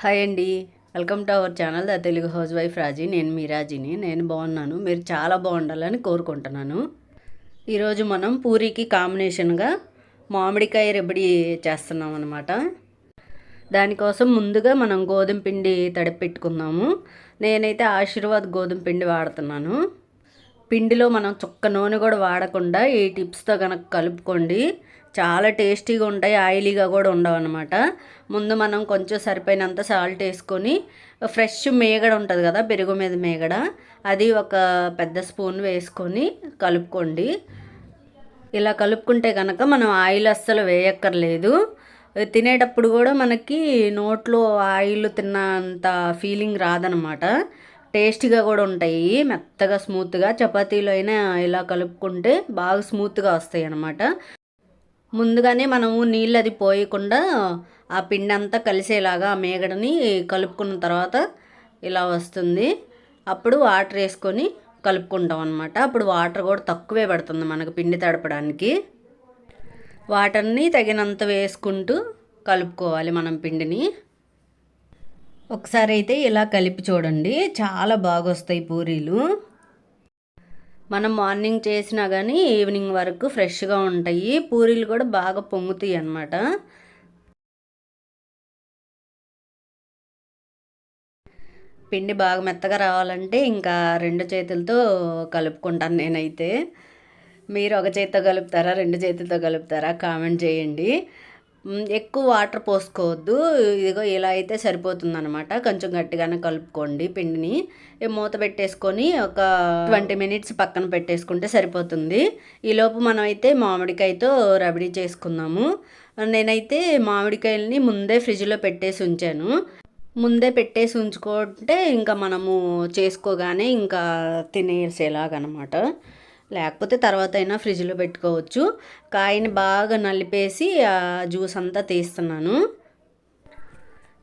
Hi అండి. Welcome to our channel the Telugu house wife Raji. నేను మీ రాజీని. నేను బాగున్నాను. మీరు చాలా బాగుండాలని కోరుకుంటున్నాను. ఈరోజు మనం పూరీకి కాంబినేషన్గా మామిడికాయ రెబడి చేస్తున్నాం అనమాట దానికోసం ముందుగా మనం గోధుమ పిండి తడిపెట్టుకుందాము. నేనైతే ఆశీర్వాద్ గోధుమ పిండి వాడుతున్నాను. పిండిలో మనం చుక్క నూనె కూడా వాడకుండా ఈ టిప్స్తో కనుక కలుపుకోండి. చాలా టేస్టీగా ఉంటాయి ఆయిలీగా కూడా ఉండవు అనమాట ముందు మనం కొంచెం సరిపోయినంత సాల్ట్ వేసుకొని ఫ్రెష్ మేగడ ఉంటుంది కదా పెరుగు మీద మేగడ అది ఒక పెద్ద స్పూన్ వేసుకొని కలుపుకోండి. ఇలా కలుపుకుంటే కనుక మనం ఆయిల్ అస్సలు వేయక్కర్లేదు. తినేటప్పుడు కూడా మనకి నోట్లో ఆయిల్ తిన్నంత ఫీలింగ్ రాదనమాట టేస్టీగా కూడా ఉంటాయి. మెత్తగా స్మూత్గా. చపాతీలో అయినా ఇలా కలుపుకుంటే బాగా స్మూత్గా వస్తాయి అన్నమాట. ముందుగానే మనము నీళ్ళు అది పోయకుండా ఆ పిండి అంతా కలిసేలాగా ఆ మేగడని కలుపుకున్న తర్వాత ఇలా వస్తుంది. అప్పుడు వాటర్ వేసుకొని కలుపుకుంటాం అనమాట అప్పుడు వాటర్ కూడా తక్కువే పడుతుంది మనకు పిండి తడపడానికి. వాటర్ని తగినంత వేసుకుంటూ కలుపుకోవాలి మనం పిండిని. ఒకసారి అయితే ఇలా కలిపి చూడండి. చాలా బాగా వస్తాయి పూరీలు. మనం మార్నింగ్ చేసినా కానీ ఈవినింగ్ వరకు ఫ్రెష్గా ఉంటాయి. పూరీలు కూడా బాగా పొంగుతాయి అన్నమాట. పిండి బాగా మెత్తగా రావాలంటే ఇంకా రెండు చేతులతో కలుపుకుంటాను నేనైతే. మీరు ఒక చేతితో కలుపుతారా? రెండు చేతులతో కలుపుతారా? కామెంట్ చేయండి. ఎక్కువ వాటర్ పోసుకోవద్దు. ఇదిగో ఇలా అయితే సరిపోతుంది అనమాట కొంచెం గట్టిగానే కలుపుకోండి పిండిని. మూత పెట్టేసుకొని ఒక ట్వంటీ మినిట్స్ పక్కన పెట్టేసుకుంటే సరిపోతుంది. ఈలోపు మనం అయితే మామిడికాయతో రబడీ చేసుకుందాము. నేనైతే మామిడికాయలని ముందే ఫ్రిడ్జ్లో పెట్టేసి ఉంచాను. ముందే పెట్టేసి ఉంచుకుంటే ఇంకా మనము చేసుకోగానే ఇంకా తినేసేలాగనమాట. లేకపోతే తర్వాత అయినా ఫ్రిడ్జ్లో పెట్టుకోవచ్చు. కాయని బాగా నలిపేసి ఆ జ్యూస్ అంతా తీస్తున్నాను.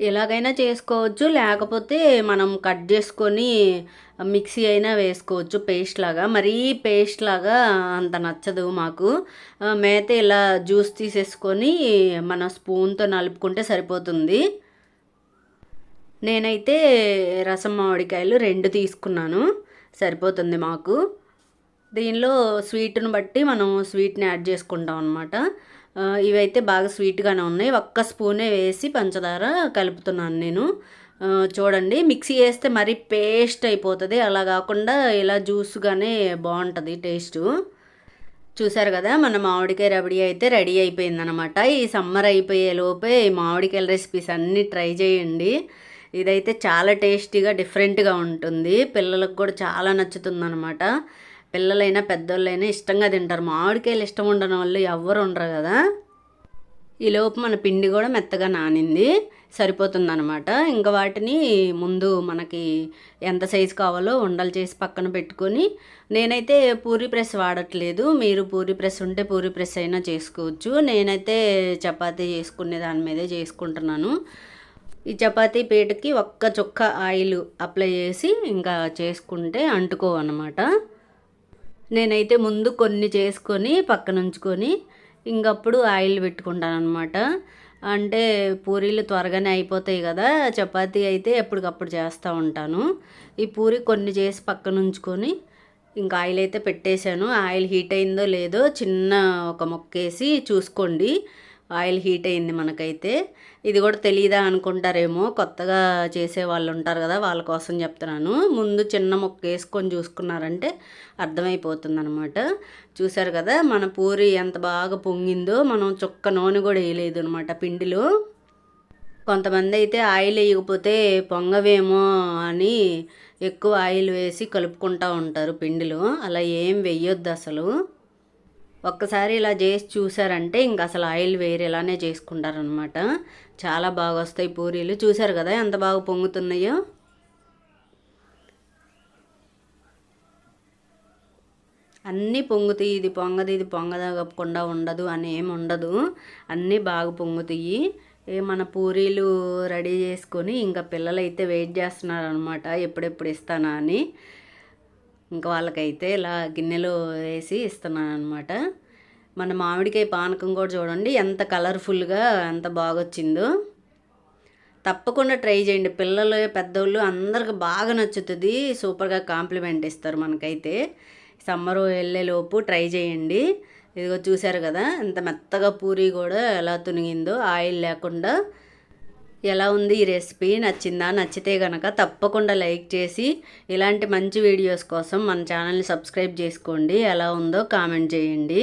ఎలాగైనా చేసుకోవచ్చు. లేకపోతే మనం కట్ చేసుకొని మిక్సీ అయినా వేసుకోవచ్చు. పేస్ట్ లాగా. మరీ పేస్ట్ లాగా అంత నచ్చదు మాకు. మేత ఇలా జ్యూస్ తీసేసుకొని మన స్పూన్తో నలుపుకుంటే సరిపోతుంది. నేనైతే రసం మామిడికాయలు రెండు తీసుకున్నాను. సరిపోతుంది మాకు. దీనిలో స్వీట్ని బట్టి మనం స్వీట్ని యాడ్ చేసుకుంటాం అనమాట ఇవైతే బాగా స్వీట్గానే ఉన్నాయి. ఒక్క స్పూనే వేసి పంచదార కలుపుతున్నాను నేను. చూడండి మిక్సీ వేస్తే మరీ పేస్ట్ అయిపోతుంది. అలా కాకుండా ఇలా జ్యూస్గానే బాగుంటుంది టేస్ట్. చూసారు కదా మన మామిడికాయ రబడి అయితే రెడీ అయిపోయిందనమాట ఈ సమ్మర్ అయిపోయే లోపే ఈ మామిడికాయల రెసిపీస్ అన్నీ ట్రై చేయండి. ఇదైతే చాలా టేస్టీగా డిఫరెంట్గా ఉంటుంది. పిల్లలకు కూడా చాలా నచ్చుతుంది అనమాట పిల్లలైనా పెద్దోళ్ళైనా ఇష్టంగా తింటారు. మామిడికాయలు ఇష్టం ఉండడం వల్ల ఎవ్వరు ఉండరు కదా. ఈలోపు మన పిండి కూడా మెత్తగా నానింది. సరిపోతుంది అనమాట ఇంకా వాటిని ముందు మనకి ఎంత సైజు కావాలో ఉండలు చేసి పక్కన పెట్టుకొని నేనైతే పూరి ప్రెస్ వాడట్లేదు. మీరు పూరి ప్రెస్ ఉంటే పూరి ప్రెస్ అయినా చేసుకోవచ్చు. నేనైతే చపాతీ చేసుకునే దాని మీదే చేసుకుంటున్నాను. ఈ చపాతీ పీటకి ఒక్క చుక్క ఆయిల్ అప్లై చేసి ఇంకా చేసుకుంటే అంటుకోవన్నమాట. నేనైతే ముందు కొన్ని చేసుకొని పక్కన ఉంచుకొని ఇంకప్పుడు ఆయిల్ పెట్టుకుంటాను అనమాట అంటే పూరీలు త్వరగానే అయిపోతాయి కదా చపాతీ అయితే ఎప్పటికప్పుడు చేస్తూ ఉంటాను. ఈ పూరి కొన్ని చేసి పక్కన ఉంచుకొని ఇంకా ఆయిల్ అయితే పెట్టేశాను. ఆయిల్ హీట్ అయిందో లేదో చిన్న ఒక మొక్కేసి చూసుకోండి. ఆయిల్ హీట్ అయింది మనకైతే. ఇది కూడా తెలియదా అనుకుంటారేమో కొత్తగా చేసే వాళ్ళు ఉంటారు కదా వాళ్ళ కోసం చెప్తున్నాను. ముందు చిన్న మొక్క వేసుకొని చూసుకున్నారంటే అర్థమైపోతుంది అనమాట చూసారు కదా మన పూరి ఎంత బాగా పొంగిందో మనం చుక్క నూనె కూడా వేయలేదు అనమాట పిండిలో. కొంతమంది అయితే ఆయిల్ వేయకపోతే పొంగవేమో అని ఎక్కువ ఆయిల్ వేసి కలుపుకుంటూ ఉంటారు పిండిలో. అలా ఏం వెయ్యొద్దు అసలు ఒక్కసారి ఇలా చేసి చూసారంటే ఇంక అసలు ఆయిల్ వేరేలానే చేసుకుంటారనమాట చాలా బాగా వస్తాయి పూరీలు. చూసారు కదా ఎంత బాగా పొంగుతున్నాయో? అన్నీ పొంగుతాయి. ఇది పొంగది ఇది పొంగదకుండా ఉండదు అని ఏమి ఉండదు. అన్నీ బాగా పొంగుతాయి. మన పూరీలు రెడీ చేసుకొని ఇంకా పిల్లలు అయితే వెయిట్ చేస్తున్నారు అనమాట ఎప్పుడెప్పుడు ఇస్తానా అని. ఇంకా వాళ్ళకైతే ఇలా గిన్నెలో వేసి ఇస్తున్నాను అనమాట మన మామిడికాయ పానకం కూడా చూడండి ఎంత కలర్ఫుల్గా ఎంత బాగొచ్చిందో. తప్పకుండా ట్రై చేయండి. పిల్లలు పెద్దోళ్ళు అందరికి బాగా నచ్చుతుంది. సూపర్గా కాంప్లిమెంట్ ఇస్తారు మనకైతే. సమ్మర్ వెళ్ళేలోపు ట్రై చేయండి. ఇదిగో చూశారు కదా ఎంత మెత్తగా పూరి కూడా ఎలా తునిగిందో ఆయిల్ లేకుండా ఎలా ఉంది ఈ రెసిపీ? నచ్చిందా? నచ్చితే కనుక తప్పకుండా లైక్ చేసి ఇలాంటి మంచి వీడియోస్ కోసం మన ఛానల్ని సబ్స్క్రైబ్ చేసుకోండి. ఎలా ఉందో కామెంట్ చేయండి.